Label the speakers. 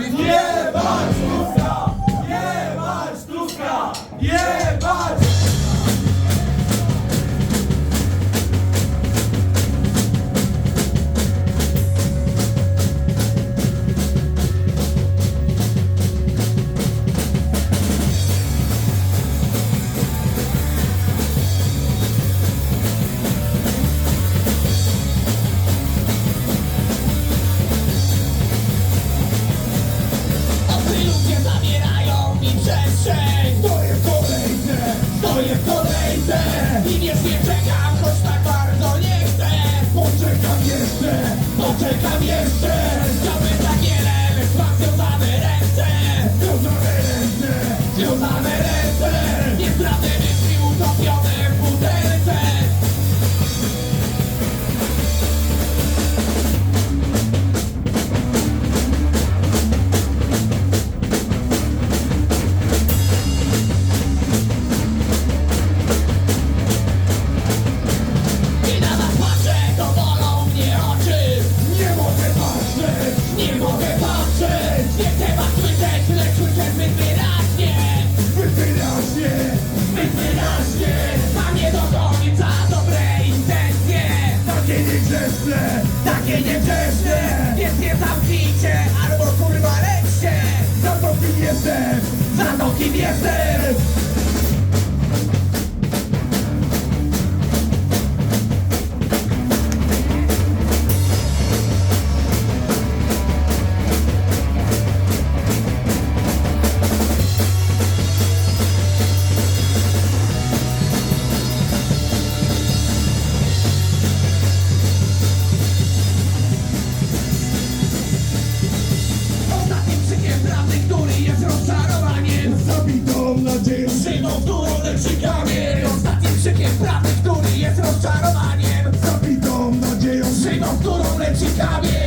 Speaker 1: robić? Jebać
Speaker 2: Nie was słyszeć, lecz słyszę zbyt wyraźnie
Speaker 1: Zbyt wyraźnie!
Speaker 2: Zbyt wyraźnie Mam nie do końca dobre intencje
Speaker 1: Takie niegrzeczne! Takie niegrzeczne!
Speaker 2: Więc nie zamknijcie, albo kurwa lećcie
Speaker 1: Za to kim jestem!
Speaker 2: Za to kim jestem powtórnym krzykami Ostatnim krzykiem prawdy, który jest rozczarowaniem.
Speaker 1: Zabitą nadzieją
Speaker 2: Szybą, którą leci kamień